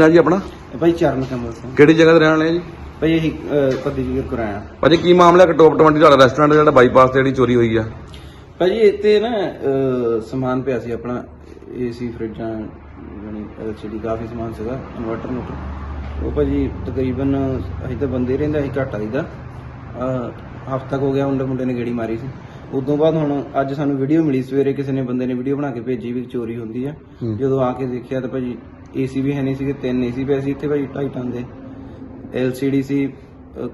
ਨਾ ਜੀ ਆਪਣਾ? ਭਾਈ ਚਰਨ ਕਮਲ ਸਿੰਘ। ਕਿਹੜੀ ਜਗ੍ਹਾ ਤੇ ਰਹਿਣ ਵਾਲੇ ਆ ਜੀ? ਭਾਈ ਅਸੀਂ ਪੱਦੀ ਜੀ ਕਰਾਇਆ ਭਾਜੀ ਕੀ ਮਾਮਲਾ ਕਿ ਟੌਪ 20 ਤੁਹਾਡਾ ਰੈਸਟੋਰੈਂਟ ਜਿਹੜਾ ਬਾਈਪਾਸ ਤੇ ਜਿਹੜੀ ਚੋਰੀ ਹੋਈ ਆ। ਭਾਜੀ ਇੱਥੇ ਨਾ ਅਹ, ਸਮਾਨ ਪਿਆ ਸੀ ਆਪਣਾ ਏਸੀ ਫਰਿੱਜਾਂ ਯਾਨੀ ਐਲਸੀਡੀ ਕਾਫੀ ਸਮਾਨ ਸੀਗਾ ਇਨਵਰਟਰ ਨੂੰ ਉਹ ਭਾਜੀ ਤਕਰੀਬਨ ਅਸੀਂ ਤਾਂ ਬੰਦੇ ਰਹਿੰਦਾ ਅਸੀਂ ਘੱਟ ਆਈਦਾ। ਹਫਤਾ ਹੋ ਗਿਆ ਮੁੰਡੇ ਮੁੰਡੇ ਨੇ ਗੇੜੀ ਮਾਰੀ ਸੀ। ਉਦੋਂ ਬਾਅਦ ਹੁਣ ਅੱਜ ਸਾਨੂੰ ਵੀਡੀਓ ਮਿਲੀ ਸਵੇਰੇ ਕਿਸੇ ਨੇ ਬੰਦੇ ਨੇ ਵੀਡੀਓ ਬਣਾ ਕੇ ਭੇਜੀ ਵੀ ਚੋਰੀ ਹੁੰਦੀ ਆ। ਹੂੰ। ਜਦੋਂ ਆ ਕੇ ਦੇਖਿਆ ਤਾਂ ਭਾਜੀ ਏਸੀ ਵੀ ਹੈ ਨਹੀਂ ਸੀਗੇ ਤਿੰਨ ਏਸੀ ਪਏ ਸੀ ਇੱਥੇ ਭਾਜੀ ਢਾਈ ਟਨ ਦੇ। ਐਲਸੀਡੀ ਸੀ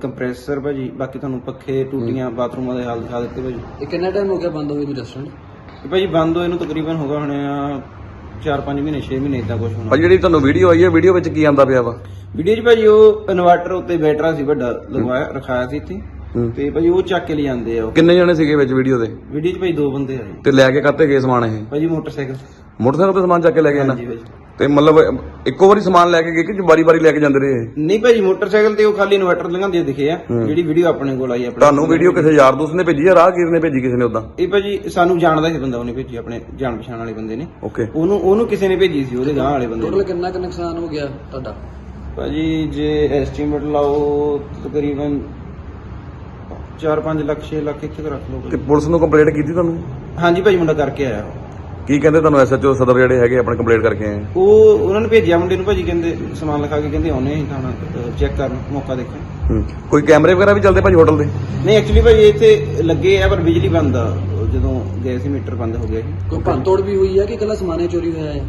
ਕੰਪਰੈਸਰ ਭਾਜੀ ਬਾਕੀ ਤੁਹਾਨੂੰ ਪੱਖੇ ਟੂਟੀਆਂ ਬਾਥਰੂਮਾਂ ਦੇ ਹਾਲ ਦਿਖਾ ਦਿੱਤੇ ਭਾਜੀ। ਇਹ ਕਿੰਨਾ ਟਾਈਮ ਹੋ ਗਿਆ ਬੰਦ ਹੋਏ ਨੂੰ ਰੈਸਟੋਰੈਂਟ ਤੇ ਭਾਜੀ ਬੰਦ ਹੋਏ ਨੂੰ ਤਕਰੀਬਨ ਹੋ ਗਿਆ ਹੋਣੇ ਆ 4-5 ਮਹੀਨੇ 6 ਮਹੀਨੇ ਇਦਾਂ ਕੁਝ ਹੋਣਾ। ਭਾਜੀ ਜਿਹੜੀ ਤੁਹਾਨੂੰ ਵੀਡੀਓ ਆਈ ਹੈ ਵੀਡੀਓ ਵਿੱਚ ਕੀ ਆਂਦਾ ਪਿਆ ਵਾ? ਵੀਡੀਓ 'ਚ ਭਾਜੀ ਉਹ ਇਨਵਰਟਰ ਉੱਤੇ ਬੈਟਰਾ ਸੀ ਵੱਡਾ ਲਗਵਾਇਆ ਰਖਾਇਆ ਸੀ ਇੱਥੇ। ਹੂੰ। ਤੇ ਭਾਜੀ ਉਹ ਚੱਕ ਕੇ ਲੈ ਜਾਂਦੇ ਆ ਉਹ। ਕਿੰਨੇ ਜਣੇ ਸੀਗੇ ਵਿੱਚ ਵੀਡੀਓ ਦੇ? ਵੀਡੀਓ 'ਚ ਭਾਜੀ ਦੋ ਬੰਦੇ ਆਏ। ਤੇ ਲੈ ਕੇ ਕੱਤੇ ਗਏ ਸਮਾਨ ਇਹ? ਭਾਜੀ ਮੋਟਰਸਾਈਕਲ। ਮੋਟਰਸਾਈਕਲ ਤੇ ਸਮਾਨ ਚੱਕ ਕੇ ਲੈ ਗਏ ਨਾ? ਹਾਂਜੀ ਭਾਜੀ। ਤੇ ਮਤਲਬ ਇੱਕੋ ਵਾਰੀ ਸਮਾਨ ਲੈ ਕੇ ਗਏ ਕਿ ਵਾਰੀ ਵਾਰੀ ਲੈ ਕੇ ਜਾਂਦੇ ਰਹੇ ਨਹੀਂ ਭਾਜੀ ਮੋਟਰਸਾਈਕਲ ਤੇ ਉਹ ਖਾਲੀ ਇਨਵਰਟਰ ਲੰਘਾਉਂਦੇ ਦਿਖੇ ਆ। ਜਿਹੜੀ ਵੀਡੀਓ ਆਪਣੇ ਕੋਲ ਆਈ ਆਪਣੇ ਤੁਹਾਨੂੰ ਵੀਡੀਓ ਕਿਸੇ ਯਾਰ ਦੋਸਤ ਨੇ ਭੇਜੀ ਆ ਰਾਹਗੀਰ ਨੇ ਭੇਜੀ ਕਿਸੇ ਨੇ ਉਦਾਂ ਇਹ ਭਾਜੀ ਸਾਨੂੰ ਜਾਣਦਾ ਸੀ ਬੰਦਾ ਉਹਨੇ ਭੇਜੀ ਆਪਣੇ ਜਾਣ ਪਛਾਣ ਵਾਲੇ ਬੰਦੇ ਨੇ। ਓਕੇ। ਉਹਨੂੰ ਉਹਨੂੰ ਕਿਸੇ ਨੇ ਭੇਜੀ ਸੀ ਉਹਦੇ ਗਾਂ ਵਾਲੇ ਬੰਦੇ ਨੇ। ਟੋਟਲ ਕਿੰਨਾ ਕੁ ਨੁਕਸਾਨ ਹੋ ਗਿਆ ਤੁਹਾਡਾ? ਭਾਜੀ ਜੇ ਐਸਟੀਮੇਟ ਲਾਓ ਤਕਰੀਬਨ 4-5 ਲੱਖ 6 ਲੱਖ ਇੱਥੇ ਕੁ ਰੱਖ ਲਓ। ਤੇ ਭਾਜੀ। ਪੁਲਿਸ ਨੂੰ ਕੰਪਲੇਂਟ ਕੀਤੀ ਤੁਹਾਨੂੰ? ਹਾਂਜੀ ਭਾਜੀ ਮੁੰਡਾ ਕਰਕੇ ਆਇਆ। ਉਹ। ਕੀ ਕਹਿੰਦੇ ਤੁਹਾਨੂੰ ਐਸਐਚਓ ਸਦਰ ਜਿਹੜੇ ਹੈਗੇ ਆਪਣੇ ਕੰਪਲੇਂਟ ਕਰਕੇ ਆਏ? ਆ? ਉਹ ਉਹਨਾਂ ਨੇ ਭੇਜਿਆ ਮੁੰਡੇ ਨੂੰ ਭਾਜੀ ਕਹਿੰਦੇ ਸਮਾਨ ਲਿਖਾ ਕੇ ਕਹਿੰਦੇ ਆਉਨੇ ਥਾਣਾ ਚੈੱਕ ਕਰਨ ਮੌਕਾ ਦੇਖਣ। ਹੂੰ। ਕੋਈ ਕੈਮਰੇ ਵਗੈਰਾ ਵੀ ਚੱਲਦੇ ਭਾਜੀ ਹੋਟਲ ਦੇ? ਨਹੀਂ ਐਕਚੁਅਲੀ ਭਾਜੀ ਇੱਥੇ ਲੱਗੇ ਆ ਪਰ ਬਿਜਲੀ ਬੰਦ ਆ। ਉਹ ਜਦੋਂ ਗਏ ਸੀ ਮੀਟਰ ਬੰਦ ਹੋ ਗਿਆ ਸੀ। ਕੋਈ ਭੰਨ ਤੋੜ ਵੀ ਹੋਈ ਹੈ ਕਿ ਇਕੱਲਾ ਸਮਾਨੇ ਚੋਰੀ ਹੋਇਆ ਹੈ?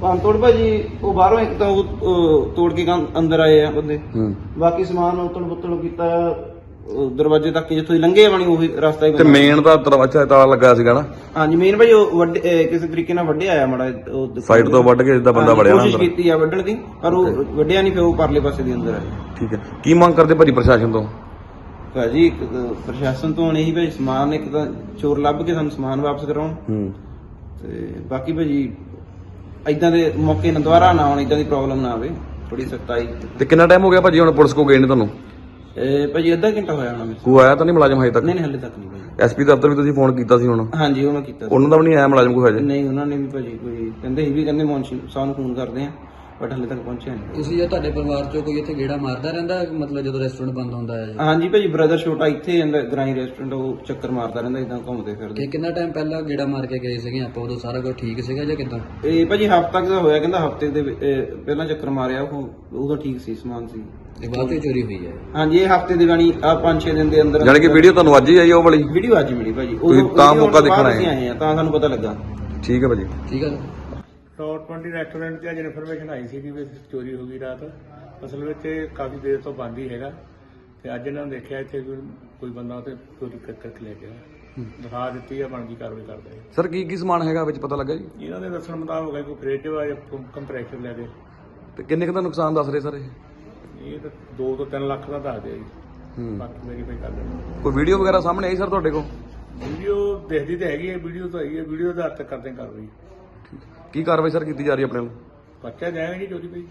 ਭਾਂ ਤੋੜ ਭਾਜੀ ਉਹ ਬਾਹਰੋਂ ਇੱਕ ਤਾਂ ਉਹ ਤੋੜ ਕੇ ਅੰਦਰ ਆਏ ਆ ਬੰਦੇ। ਹੂੰ। ਬਾਕੀ ਸਮਾਨ ਉਤਲ ਪੁਤਲ ਕੀਤਾ ਉਹ ਦਰਵਾਜ਼ੇ ਤੱਕ ਜਿੱਥੋਂ ਦੀ ਲੰਘੇ ਬਣੀ ਉਹੀ ਰਸਤਾ ਹੀ ਤੇ। ਮੇਨ ਦਾ ਦਰਵਾਜ਼ਾ ਤਾਲਾ ਲੱਗਾ ਸੀਗਾ ਨਾ। ਹਾਂਜੀ ਮੇਨ ਭਾਜੀ ਉਹ ਵੱਡੇ ਅਹ ਕਿਸੇ ਤਰੀਕੇ ਨਾਲ ਵੱਢਿਆ ਆਇਆ ਮੜਾ ਉਹ ਸਾਈਡ ਤੋਂ ਵੱਢ ਕੇ ਜਿੱਦਾਂ ਬੰਦਾ ਹਾਂਜੀ, ਵੜਿਆ ਨਾ ਕੋਸ਼ਿਸ਼ ਅੰਦਰ। ਕੀਤੀ ਆ ਵੱਢਣ ਦੀ ਪਰ ਉਹ ਵੱਢਿਆ ਨਹੀਂ ਫਿਰ ਉਹ ਪਰਲੇ ਪਾਸੇ ਦੀ ਅੰਦਰ ਠੀਕ ਹੈ। ਕੀ ਮੰਗ ਕਰਦੇ ਭਾਜੀ ਪ੍ਰਸ਼ਾਸਨ ਤੋਂ? ਭਾਜੀ ਇੱਕ ਤਾਂ ਪ੍ਰਸ਼ਾਸਨ ਤੋਂ ਹੁਣ ਇਹੀ ਭਾਜੀ ਸਮਾਨ ਇੱਕ ਤਾਂ ਚੋਰ ਲੱਭ ਕੇ ਸਾਨੂੰ ਸਮਾਨ ਵਾਪਸ ਕਰਾਉਣ। ਹੂੰ। ਤੇ ਬਾਕੀ ਭਾਜੀ ਐਦਾਂ ਦੇ ਮੌਕੇ ਨਾ ਦੁਬਾਰਾ ਨਾ ਆਉਣ ਐਦਾਂ ਦੀ ਪ੍ਰੋਬਲਮ ਨਾ ਆਵੇ ਥੋੜੀ ਸਖਤਾਈ। ਤੇ ਕਿੰਨਾ ਟਾਈਮ ਹੋ ਗਿਆ ਭਾਜੀ ਹੁਣ ਪੁਲਿਸ ਕੋ ਗਏ ਨੇ ਤੁਹਾਨੂੰ? ਇਹ ਭਾਜੀ ਅੱਧਾ ਘੰਟਾ ਹੋਇਆ ਹੋਣਾ ਮੇਰੇ ਕੋਈ ਆਇਆ ਤਾਂ ਨਹੀਂ ਮੁਲਾਜ਼ਮ ਹਜੇ ਤੱਕ? ਨਹੀਂ ਨਹੀਂ ਹਲੇ ਤੱਕ ਨਹੀਂ ਭਾਜੀ। ਐਸਪੀ ਦਫ਼ਤਰ ਵੀ ਤੁਸੀਂ ਫੋਨ ਕੀਤਾ ਸੀ ਹੁਣ? ਹਾਂਜੀ ਉਹ ਮੈਂ ਕੀਤਾ ਸੀ। ਉਹਨਾਂ ਦਾ ਵੀ ਨਹੀਂ ਆਇਆ ਮੁਲਾਜ਼ਮ ਕੋਈ ਹਜੇ? ਨਹੀਂ ਉਹਨਾਂ ਨੇ ਵੀ ਭਾਜੀ ਕੋਈ ਕਹਿੰਦੇ ਸੀ ਵੀ ਕਹਿੰਦੇ ਮੌਨਸੂਨ ਸਾਨੂੰ ਫੋਨ ਕਰਦੇ ਆ ਬਟ ਹਲੇ ਤੱਕ ਪਹੁੰਚਿਆ ਨਹੀਂ। ਤੁਸੀਂ ਜਾਂ ਤੁਹਾਡੇ ਪਰਿਵਾਰ ਚੋਂ ਕੋਈ ਇੱਥੇ ਗੇੜਾ ਮਾਰਦਾ ਰਹਿੰਦਾ? ਮਤਲਬ ਜਦੋਂ ਰੈਸਟੋਰੈਂਟ ਬੰਦ ਹੁੰਦਾ ਹੈ? ਹਾਂਜੀ ਭਾਜੀ ਬ੍ਰਦਰ ਛੋਟਾ ਇੱਥੇ ਜਾਂਦਾ ਗ੍ਰਾਈ ਰੈਸਟੋਰੈਂਟ ਉਹ ਚੱਕਰ ਮਾਰਦਾ ਰਹਿੰਦਾ ਇਦਾਂ ਘੁੰਮਦੇ ਫਿਰਦੇ। ਕਿ ਕਿੰਨਾ ਟਾਈਮ ਪਹਿਲਾਂ ਗੇੜਾ ਮਾਰ ਕੇ ਗਏ ਸੀਗੇ ਆਪਾਂ? ਉਦੋਂ ਸਾਰਾ ਕੁਝ ਠੀਕ ਸੀਗਾ ਜਾਂ ਕਿਦਾਂ? ਇਹ ਭਾਜੀ ਹਫ਼ਤਾ ਕੁ ਦਾ ਹੋਇਆ ਕਹਿੰਦਾ ਹਫ਼ਤੇ ਦੇ ਵਿੱਚ- ਇਹ ਪਹਿਲਾਂ ਚੱਕਰ ਮਾਰਿਆ ਉਹ ਉਦੋਂ ਠੀਕ ਸੀ ਸਮਾਨ ਸੀ। ਇਹ ਬਾਅਦ ਵਿੱਚ ਚੋਰੀ ਹੋਈ ਹੈ। ਹਾਂਜੀ ਇਹ ਹਫ਼ਤੇ ਦੀ ਬਾਣੀ ਆ 5-6 ਦਿਨ ਦੇ ਅੰਦਰ ਜਾਣੀ ਕਿ ਵੀਡੀਓ ਤੁਹਾਨੂੰ ਅੱਜ ਹੀ ਆਈ ਉਹ ਵਾਲੀ? ਵੀਡੀਓ ਅੱਜ ਮਿਲੀ ਭਾਜੀ। ਤੁਸੀਂ ਤਾਂ ਮੌਕਾ ਬਾਅਦ ਦੇਖਣ ਆਏ। ਅਸੀਂ ਆਏ ਆ ਤਾਂ ਸਾਨੂੰ ਪਤਾ ਲੱਗਾ। ਠੀਕ ਹੈ ਭਾਜੀ। ਠੀਕ ਹੈ ਟੌਰ 20 ਰੈਸਟੋਰੈਂਟ ਤੇ ਅੱਜ ਇਨਫੋਰਮੇਸ਼ਨ ਆਈ ਸੀ ਕਿ ਵੀ ਚੋਰੀ ਹੋ ਗਈ ਰਾਤ। ਅਸਲ ਵਿੱਚ ਇਹ ਕਾਫੀ ਦੇਰ ਤੋਂ ਬੰਦ ਹੀ ਹੈਗਾ। ਤੇ ਅੱਜ ਇਹਨਾਂ ਨੇ ਦੇਖਿਆ ਇੱਥੇ ਕੋਈ ਕੋਈ ਬੰਦਾ ਤੇ ਚੋਰੀ ਕਰ- ਕਰਕੇ ਲੈ ਗਿਆ। ਦਿਖਾ ਦਿੱਤੀ ਆ ਬਣਦੀ ਕਾਰਵਾਈ ਕਰਦਾ ਸਰ ਕੀ ਕੀ ਸਮਾਨ ਹੈਗਾ ਵਿੱਚ ਪਤਾ ਲੱਗਾ ਜੀ? ਇਹਨਾਂ ਦੇ ਦੱਸਣ ਮੁਤਾਬਕ ਹੈ ਕੋਈ ਫ੍ਰਿਜ ਵਾ ਜਾਂ ਕੰਪਰੈਸ਼ਰ ਲੈ ਗਏ ਤੇ ਕਿੰਨੇ ਕੁ ਦਾ ਨੁਕਸਾਨ ਦੱਸ ਰਹੇ ਸਰ ਇਹ? ਇਹ ਤਾਂ 2 ਤੋਂ 3 ਲੱਖ ਦਾ ਦੱਸਦੇ ਆ ਜੀ। ਹੂੰ। ਬਾਕੀ ਕਰ ਲੈਣਾ ਕੋਈ ਵੀਡੀਓ ਵਗੈਰਾ ਸਾਹਮਣੇ ਆਈ ਸਰ ਤੁਹਾਡੇ ਕੋਲ? ਵੀਡੀਓ ਦੇਖਦੀ ਤਾਂ ਹੈਗੀ ਹੈ ਵੀਡੀਓ ਤਾਂ ਆਈ ਹੈ ਵੀਡੀਓ ਦਾ ਅਰਥ ਕਰਦੇ ਹਾਂ ਕਾਰਵਾਈ। ਕੀ ਕਾਰਵਾਈ ਸਰ ਕੀਤੀ ਜਾ ਰਹੀ ਹੈ ਆਪਣੇ ਵੱਲੋਂ? ਬੱਚਾ ਜਾਏਗਾ ਜੀ ਚੋਰੀ ਪਈ